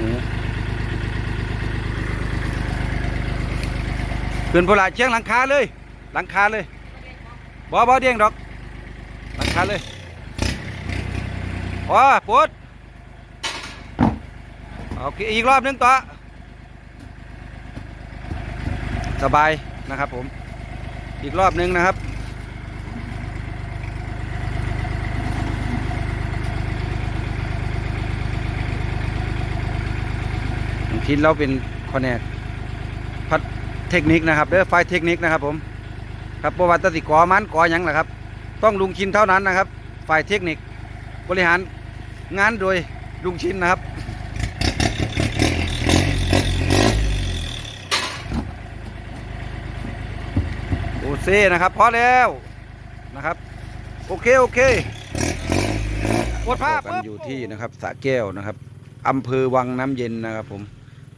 หูขึ้นพลาเชียงหลังคาเลย หลังคาเลยบ่บ่เดียงดอก หลังคาเลยว้าปวดโอเคอีกรอบหนึงต่อสบายนะครับผม อีกรอบหนึงนะครับ พินเราเป็นคอนแนกพัดเทคนิคนะครับเด้อไฟเทคนิคนะครับ ผมครับประวัติสิกอมันกอหยังล่ะครับ ต้องลุงชินเท่านั้นนะครับ ฝ่ายเทคนิคบริหารงานโดยลุงชินนะครับโอเซนะครับพอแล้วนะครับ โอเค โอเคกดภาพกันอยู่ที่นะครับสะแก้วนะครับอำเภอวังน้ำเย็นนะครับผม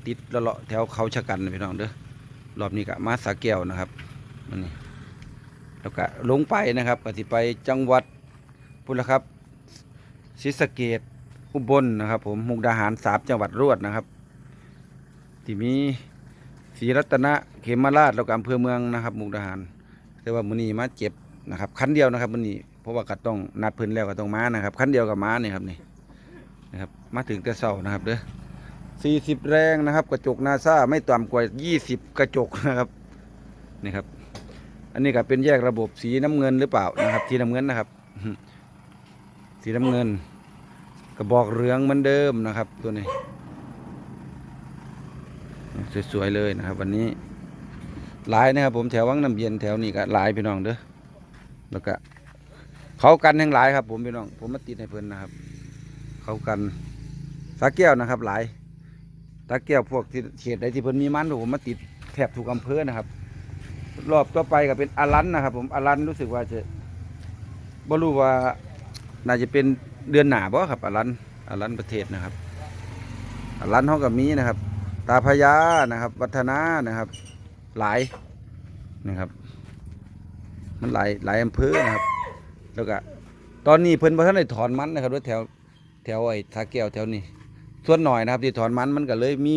ติดละเลาะแถวเขาชะกันพี่น้องเด้อรอบนี้ก็มาสระแก้วนะครับมันนี่แล้วก็ลงไปนะครับก็สิไปจังหวัดพุนละครับศรีสะเกดอุบลนะครับ ผมมุกดาหารสามจังหวัดรวดนะครับที่มีศรีรัตนะเขมราชแล้วก็อำเภอเมืองนะครับ มุกดาหาร แต่ว่ามื้อนี้มาเจ็บนะครับคันเดียวนะครับมื้อนี้เพราะว่าก็ต้องนัดเพิ่นแล้วก็ต้องมานะครับคันเดียวกับม้าเนี่ยครับนี่นะครับ มาถึงแต่เช้านะครับเด้อ 40 แรงนะครับ กระจกนาซาไม่ต่ำกว่า 20 กระจกนะครับนี่ครับ อันนี้ก็เป็นแยกระบบสีน้ำเงินหรือเปล่านะครับสีน้ำเงินนะครับ สีน้ำเงิน กระบอกเหลืองเหมือนเดิมนะครับ ตัวนี้ สวยๆเลยนะครับ วันนี้หลายนะครับ ผมแถววังน้ำเย็นแถวนี้ก็หลายพี่น้องเด้อแล้วก็เขากันทั้งหลายครับ ผมพี่น้อง ผมมาติดให้เพิ่นนะครับ เขากันสาแก้วนะครับ หลาย ตาแก้วพวกที่เขตใดที่เพิ่นมีมันผมมาติดแถบถูกอำเภอนะครับ รอบต่อไปก็เป็นอารันนะครับ ผมอารันรู้สึกว่าจะบ่รู้ว่าน่าจะเป็นเดือนหนาบ่ครับอารันอารันประเทศนะครับอารันเขากับมีนะครับ ตาพญานะครับ วัฒนานะครับ หลายนะครับ มันหลายหลายอำเภอนะครับ แล้วก็ตอนนี้เพิ่นบ่ทันได้ถอนมันนะครับด้วยแถวแถวไอ้ทาแก้วแถวนี้ ส่วนหน่อยนะครับ ที่ถอนมันมันก็เลยมี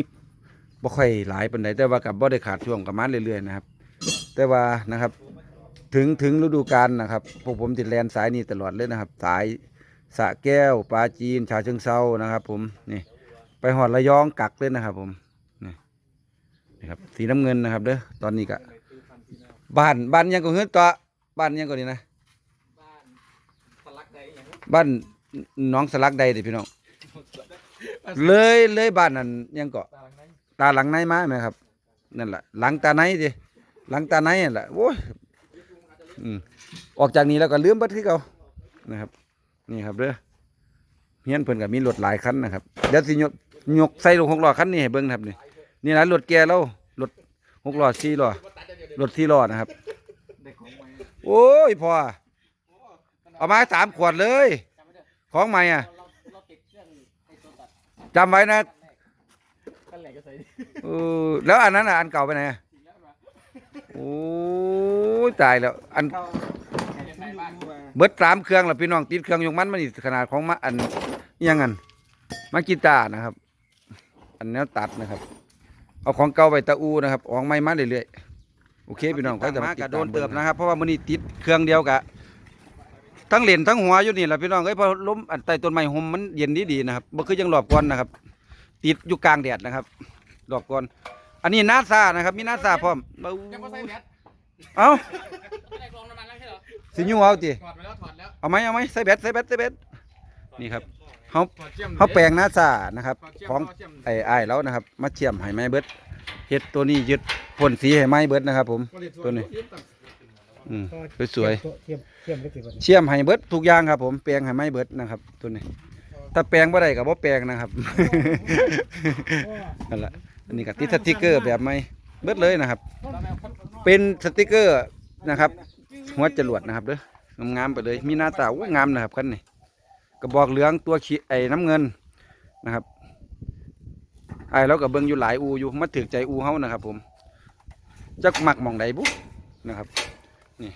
บ่ค่อยหลายปานใดแต่ว่ากับบ่ได้ขาดช่วงกับมันเรื่อยๆนะครับ แต่ว่านะครับ ถึงถึงฤดูกาลนะครับพวกผมติดแลนสายนี้ตลอดเลยนะครับ สายสระแก้วปลาจีน ชาเชิงเซานะครับ ผมนี่ ไปหอดระยองกักเลยนะครับ ผมนี่นะครับสีน้ำเงินนะครับเด้อตอนนี้ก็บ้านบ้านยังก็เฮือนต่อบ้านยังก็นี่นะบ้านสลักใดอย่างบ้านหน้องสลักใดเด้อพี่น้อง เลยเลยบ้านนั้นยังก็ตาหลังไหนตาหลังในมาไหมครับนั่นแหละหลังตาในดิหลังตาในนั่นแหละโอ้ยอืมออกจากนี้แล้วก็ลืมบัดที่เขานะครับ นี่ครับเด้อเฮียนเพิ่นก็มีรถหลายคันนะครับเดี๋ยวสิยกยกใส่ลงหกล้อคันนี้ให้เบิ่งนะครับนี่นี่นะรถแกแล้วรถหกล้อสี่ล้อรถสี่ล้อนะครับเด็กของใหม่โอ้ยพอเอามาสามขวดเลย ของใหม่อะ จำไว้นะกันแหลกก็ใส่เออแล้วอันนั้นอะอันเก่าไปไหนอะทิ้งแล้วมาโอ้ยตายแล้วอันเข้าในบ้านมาเบิดสามเครื่องแล้วพี่น้องติดเครื่องยกมันมันนี่ขนาดของมาอันอิหยังอันมากีตาร์นะครับ อันแนวตัดนะครับ เอาของเก่าไปตะอูนะครับออกใหม่มาเรื่อยๆโอเคพี่น้องก็จะมากระโดนเติบนะครับ เพราะว่ามันนี่ติดเครื่องเดียวกะ ทั้งเหรียญทั้งหัวอยู่นี่แหละพี่น้องเอ้ยพอล้มอันใต้ต้นไม้ห่มมันเย็นดีดีๆนะครับบ่คือยังรอบก่อนนะครับติดอยู่กลางแดดนะครับรอบก่อน อันนี้นาซานะครับ มีนาซาพร้อมเอ้ายังไม่ใส่แมสเอ้าไม่ได้กรองน้ำมันแล้วใช่เหรอสิยูเอาติถอดไปแล้วถอดแล้วเอาไหมเอาไหมใส่แบตใส่แบตใส่แบตนี่ครับเขาถอดเชื่อมเขาแปลงนาซานะครับถอดเชื่มของถดเชื่มไอ้ไอ้ายแล้วนะครับ มาเชื่อมให้ไม้เบิดเฮ็ดตัวนี้ยึดพ่นสีให้ไม้เบิดนะครับ ผมตัวนี้ อืมสวยเทียมเทียมได้กี่วันๆเชื่อมให้เบิดทุกอย่างครับ ผมแปลงให้ไม้เบิดนะครับ ตัวนี้ ถ้าแปลงบ่ได้ก็บ่แปลงนะครับ นั่นแหละอันนี้ก็ติดสติกเกอร์แบบไม้เบิดเลยนะครับ เป็นสติกเกอร์นะครับ หัวจรวดนะครับเด้องามๆไปเลย มีหน้าตาโอ้งามนะครับคันนี้กระบอกเหลืองตัวขีไอ้น้ำเงินนะครับไอ้เรากับเบิ้งอยู่หลายอูอยู่มาถึกใจอูเฮานะครับ ผมจักมักหมองใดบุนะครับ นี่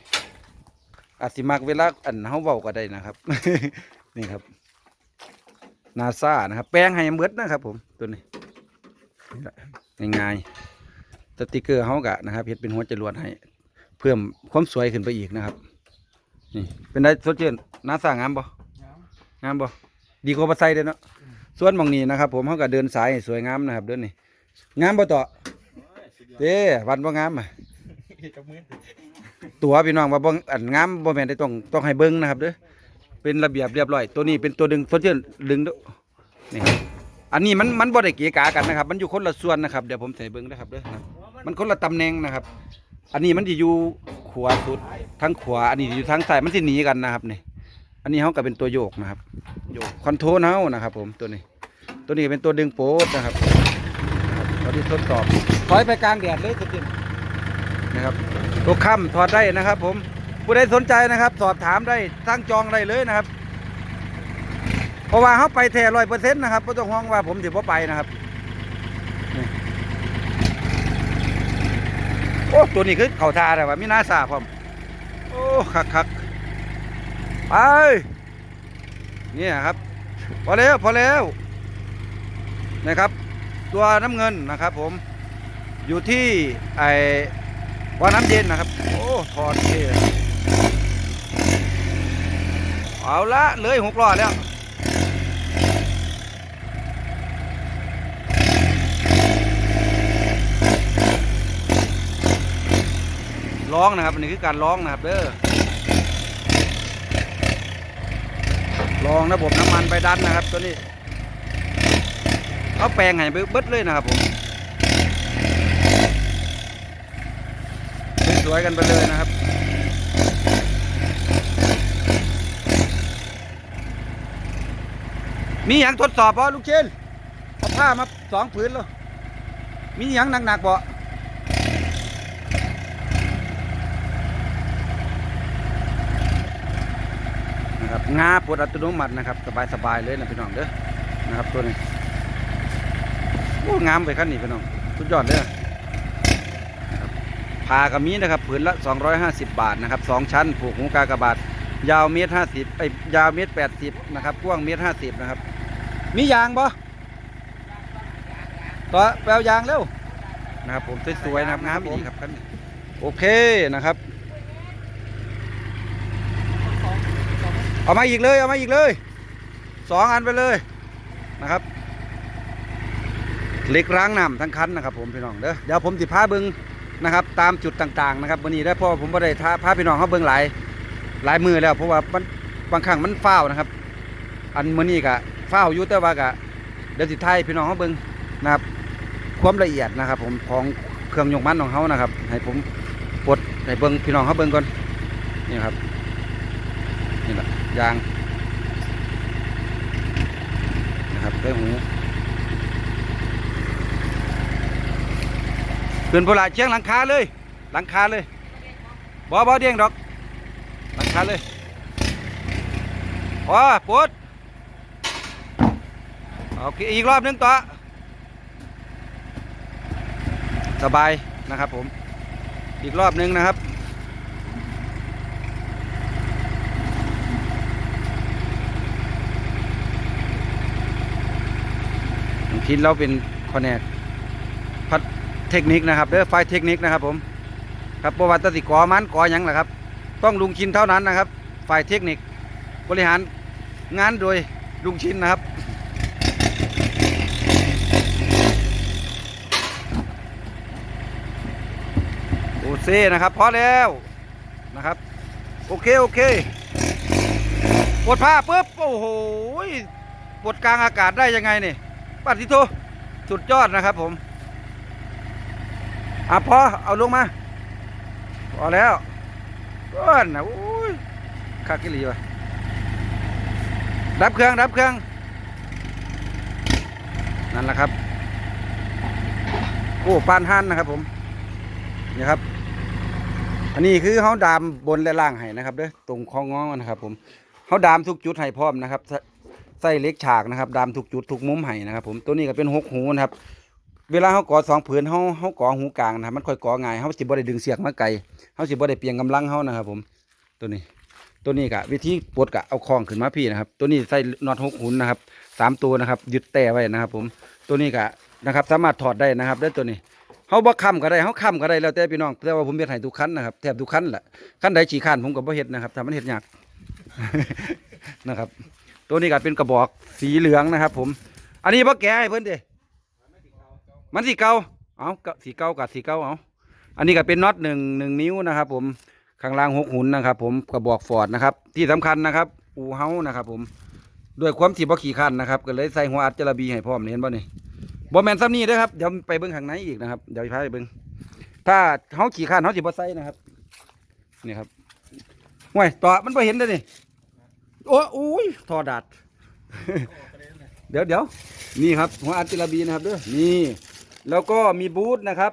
อาจสิมักเวลาอันเฮาเว้าก็ได้นะครับ นี่ครับนาซานะครับ แปลงให้เบิดนะครับ ผมตัวนี้นี่แหละง่ายๆสติกเกอร์เฮากะนะครับเฮ็ดเป็นหัวจรวดให้ เพิ่มความสวยขึ้นไปอีกนะครับ นี่ เป็นได้สดชื่นนาซางามบ่งามบ่ดีกว่าบ่ใส่เด้อเนาะส่วนหมองนี้นะครับ ผมเฮาก็เดินสายให้สวยงามนะครับเด้อนี่งามบ่ต่อเด้วันบ่งามอะ ตัวพี่น้องว่าบ่อันงามบ่แม่นได้ต้องต้องให้เบิ่งนะครับเด้อเป็นระเบียบเรียบร้อย ตัวนี้เป็นตัวดึงสดชื่นดึงด้อนี่อันนี้มันมันบ่ได้เกี่ยกากันนะครับ มันอยู่คนละส่วนนะครับเดี๋ยวผมใส่เบิ่งนะครับเด้อมันคนละตำแหน่งนะครับ อันนี้มันสิอยู่ขวาสุดทั้งขวาอันนี้อยู่ทางซ้ายมันสิหนีกันนะครับนี่อันนี้เฮาก็เป็นตัวโยกนะครับโยกคอนโทรลเฮานะครับผมตัวนี้ ตัวนี้เป็นตัวดึงโป๊ดนะครับนะครับตัวที่ทดสอบถอยไปกลางแดดเลยสุดยนะครับ ตัวค่ำถอดได้นะครับ ผมผู้ใดสนใจนะครับ สอบถามได้ตั้งจองได้เลยนะครับ เพราะว่าเขาไปแท้ร้อยเปอร์เซ็นต์นะครับไม่ต้องห่วงว่าผมถือว่าไปนะครับโอ้ตัวนี้คือเข่าทาแต่ว่ามีหน้าสาผมโอ้คักคักไปเนี่ยครับ พอแล้วพอแล้วนะครับ ตัวน้ำเงินนะครับ ผมอยู่ที่ไอ ว่าน้ำเย็นนะครับ โอ้ถอดเท่เอาละเลยหกล้อแล้วร้องนะครับอันนี้คือการร้องนะครับเด้อลองระบบน้ำมันไปดันนะครับตัวนี้เขาแปลงให้เบิดเลยนะครับผม สวยกันไปเลยนะครับ มีอย่างทดสอบบ่ลูกเชนเอาผ้ามาสองผืนแล้วมีอย่างหนักๆบ่นะครับงาปวดอัตโนมัตินะครับ สบายๆเลยนะพี่น้องเด้อนะครับตัวนี้โอ้งามไปขั้นนี้พี่น้องสุดยอดเลย พากับมีนะครับผืนละ 250 บาทนะครับสองชั้นผูกหูกากบาทยาวเมตรห้าสิบไอยาวเมตรแปดสิบนะครับกว้างเมตรห้าสิบนะครับ มียางบ่ต่อแปลวยางเร็วนะครับ ผมสวยๆนะครับงามดีครับคันนี้โอเคนะครับ เอามาอีกเลย เอามาอีกเลยสองอันไปเลยนะครับเหล็กล้างน้ำทั้งคันนะครับ ผมพี่น้องเด้อเดี๋ยวผมสิพาเบิง นะครับตามจุดต่างๆนะครับวันนี้ได้เพราะว่าผมไม่ได้ท้าพาพี่น้องเขาเบิ่งหลายหลายมือแล้วเพราะว่ามันบางครั้งมันฟ้าวนะครับ อันมือนี้ก็ฟ้าวอยู่แต่ว่าก็เดี๋ยวสิไทยพี่น้องเขาเบิ่งนะครับความละเอียดนะครับ ผมของเครื่องยกมันของเขานะครับ ให้ผมปลดให้เบิ่งพี่น้องเขาเบิ่งก่อนนี่ครับนี่แหละยางนะครับได้หู ขึ้นโบราเชียงหลังคาเลย หลังคาเลยบ่บ่เดียงดอก หลังคาเลยอ๋อปวดโอเคอีกรอบหนึงต่อสบายนะครับผมอีกรอบหนึงนะครับทีเราเป็นคอนแนกพัด เทคนิคนะครับเด้อไฟเทคนิคนะครับผมครับประวัติสิกอมันกอยังล่ะครับ ต้องลุงชินเท่านั้นนะครับ ฝ่ายเทคนิคบริหารงานโดยลุงชินนะครับโอเซนะครับพอแล้วนะครับ โอเค โอเคปวดผ้าปุ๊บโอ้โหปวดกลางอากาศได้ยังไงนี่ปัดทิโทสุดยอดนะครับผม อะพอเอาลงมาพอแล้วก้อนนะโอ้ยคากิลีวะดับเครื่องดับเครื่อง นั่นแหละครับโอ้ปานหันนะครับผมนี่ครับ อันนี้คือเขาดามบนและล่างให้นะครับเด้อตรงคองงอนะครับ ผมเขาดามทุกจุดให้พร้อมนะครับใส่เล็กฉากนะครับ ดามทุกจุดทุกมุมให้นะครับ ผมตัวนี้ก็เป็นหกหูนะครับ เวลาเขาก่อสองผืนเขาเขาก่อหูกลางนะครับมันค่อยก่อง่ายเขาสิบ่ได้ดึงเสียงมาไกลเขาสิบ่ได้เปลี่ยนกำลังเขานะครับ ผม ตัวนี้ ตัวนี้กะวิธีปลดกะเอาคล้องขึ้นมาพี่นะครับ ตัวนี้ใส่น็อตหกหุ่นนะครับสามตัวนะครับยึดแต่ไว้นะครับ ผม ตัวนี้ก็นะครับ สามารถถอดได้นะครับได้ตัวนี้เขาบ่ค้ำก็ได้เขาค้ำก็ได้แล้วแต่พี่น้องแต่ว่าผมเฮ็ดให้ทุกคันนะครับแทบทุกคันแหละคันใดฉี่ขั้นผมก็บ่เฮ็ดนะครับถ้ามันเฮ็ดยากนะครับ ตัวนี้ก็เป็นกระบอกสีเหลืองนะครับ ผม อันนี้บ่แก่ให้เพิ่นเด้ มันสีเกาเอาสีเกากับสีเกาเอาอันนี้ก็เป็นน็อตหนึ่งหนึ่งนิ้วนะครับ ผมข้างล่างหกหุ่นนะครับ ผมกระบอกฟอร์ดนะครับ ที่สำคัญนะครับ อูเฮานะครับ ผมด้วยความที่บ่ขี่คันนะครับก็เลยใส่หัวอัดจระบีให้พร้อมนี่เห็นบ่นี่บ่แมนซ้ำนี้เด้อครับเดี๋ยวไปเบิ่งข้างในอีกนะครับเดี๋ยวพาไปเบิ่งถ้าเฮาขี่คันเฮาสิบ่ใส่นะครับนี่ครับห่วยต่อมันบ่เห็นเด้อนี่โอ้อุ้ยทอดัดเดี๋ยวเดี๋ยวนี่ครับหัวอัดจระบีนะครับเด้อนี่ แล้วก็มีบูทนะครับ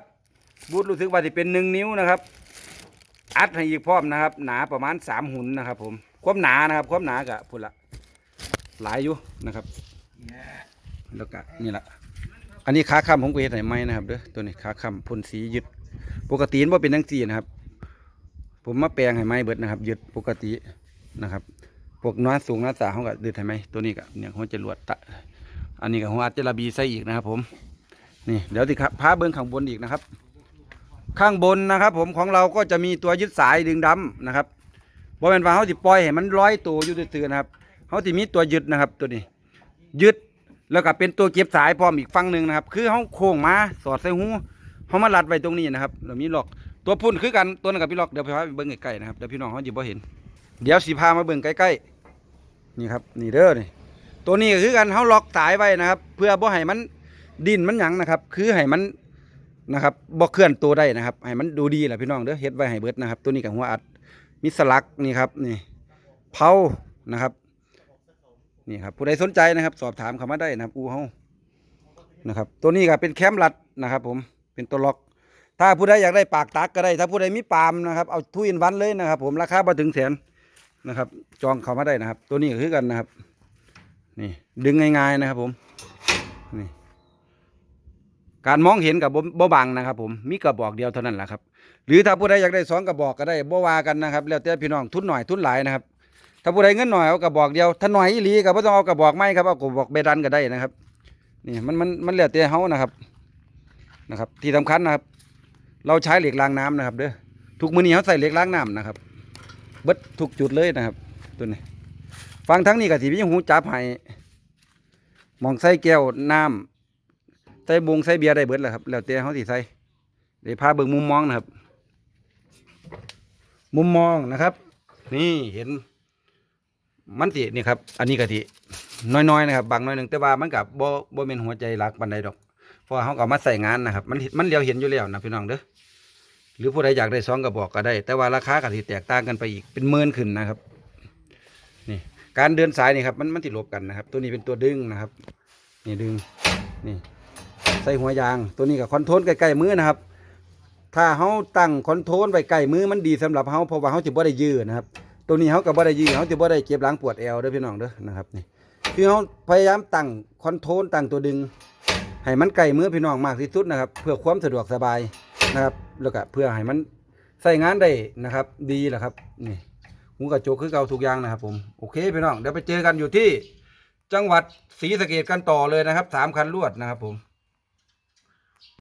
บูทรู้สึกว่าจะเป็นหนึ่งนิ้วนะครับ อัดให้อีกพร้อมนะครับ หนาประมาณสามหุ่นนะครับ ผมความหนานะครับ ความหนากะพุ่นละหลายอยู่นะครับ แล้วก็นี่ละอันนี้ขาค้ำผมก็เห็นไหนไหมนะครับเด้อตัวนี้ขาค้ำพ่นสียึด ปกติมันเป็นทั้งสีนะครับ ผมมาแปลงให้ไม้เบิดนะครับยึดปกตินะครับพวกน้อยสูงน้อยสาเขาก็ดืดให้ไหมตัวนี้ก็เนี่ยหัวจรวดตะอันนี้ก็หัวอัดจระบีใส่อีกนะครับผม นี่เดี๋ยวติครับพาเบิ้งข้างบนอีกนะครับ ข้างบนนะครับ ผมของเราก็จะมีตัวยึดสายดึงดำนะครับบริเวณว่าเขาจะปล่อยให้มันร้อยตัวอยู่ซื่อๆนะครับเขาจะมีตัวยึดนะครับ ตัวนี้ ยึดแล้วก็เป็นตัวเก็บสายพร้อมอีกฝั่งหนึ่งนะครับ คือเขาโค้งมาสอดใส่หูเขามาลัดไว้ตรงนี้นะครับแล้วมีล็อกตัวพุ่นคือกันตัวนั้นกับพี่ล็อกเดี๋ยวพาไปเบิ้งใกล้ๆนะครับเดี๋ยวพี่น้องเขาจะบ่เห็น เดี๋ยวสีพามาเบิ่งใกล้ๆนี่ครับนี่เด้อนี่ตัวนี้ก็คือกันเขาล็อกสายไว้นะครับ เพื่อบ่ให้มัน ดินมันหยังนะครับ คือให้มันนะครับบ่เคลื่อนตัวได้นะครับให้มันดูดีแหละพี่น้องเด้อเฮ็ดไว้ให้เบิดนะครับ ตัวนี้กับหัวอัดมีสลักนี่ครับนี่เผานะครับนี่ครับผู้ใดสนใจนะครับ สอบถามเข้ามาได้นะครับ อูเฮานะครับ ตัวนี้ก็เป็นแคมรัดนะครับ ผมเป็นตัวล็อก ถ้าผู้ใดอยากได้ปากตักก็ได้ ถ้าผู้ใดมีปามนะครับเอาทุยนวันเลยนะครับ ผมราคาบ่ถึงแสนนะครับ จองเข้ามาได้นะครับ ตัวนี้ก็คือกันนะครับ นี่ดึงง่ายๆนะครับ ผมนี่ การมองเห็นกับบ่บ่บังนะครับ ผมมีกระบอกเดียวเท่านั้นแหละครับ หรือถ้าผู้ใดอยากได้สองกระบอกก็ได้บ่ว่ากันนะครับ แล้วแต่พี่น้องทุนหน่อยทุนหลายนะครับ ถ้าผู้ใดเงินหน่อยเอากระบอกเดียวถ้าหน่อยอีหลีก็บ่ต้องเอากระบอกไม้ครับเอากระบอกเบดันก็ได้นะครับนี่มันมันมันแล้วแต่เฮานะครับนะครับ ที่สำคัญนะครับ เราใช้เหล็กล้างน้ำนะครับ เด้อทุกมื้อนี้เขาใส่เหล็กล้างน้ำนะครับเบิดทุกจุดเลยนะครับตัวนี้ฟังทั้งนี้ก็สิมีหูจับให้หมองใส่แก้วน้ำ ใส่บงใส่เบียร์ได้เบิดแหละครับ แล้วแต่เขาสิใส่เดี๋ยวพาเบิ่งมุมมองนะครับ มุมมองนะครับ นี่เห็น มันสินี่ครับ อันนี้กะทิน้อยๆนะครับบางน้อยหนึ่งแต่ว่ามันกับบ่บ่เป็นหัวใจหลักบันไดดอกเพราะว่าเขาก็เอามาใส่งานนะครับ มันมันเลียวเห็นอยู่แล้วนะพี่น้องเด้อหรือผู้ใดอยากได้ซองกระบอกก็ได้ แต่ว่าราคาก็สิแตกต่างกันไปอีกเป็นหมื่นขึ้นนะครับ นี่การเดินสายนี่ครับมันมันติดลบกันนะครับ ตัวนี้เป็นตัวดึงนะครับ นี่ดึงนี่ ใส่หัวยาง ตัวนี้กับคอนโทรลใกล้ๆมือนะครับ ถ้าเขาตั้งคอนโทรลไว้ใกล้มือมันดีสำหรับเขาเพราะว่าเขาจะบ่ได้ยืดนะครับ ตัวนี้เขาก็บ่ได้ยืดเขาจะบ่ได้เจ็บหลังปวดเอวเด้อพี่น้องเด้อนะครับนี่คือเขาพยายามตั้งคอนโทรลตั้งตัวดึงให้มันใกล้มือพี่น้องมากที่สุดนะครับ เพื่อความสะดวกสบายนะครับ แล้วก็เพื่อให้มันใส่งานได้นะครับ ดีแหละครับนี่หูกระจกคือเก่าทุกอย่างนะครับ ผมโอเคพี่น้องเดี๋ยวไปเจอกันอยู่ที่จังหวัดศรีสะเกดกันต่อเลยนะครับสามคันรวดนะครับผม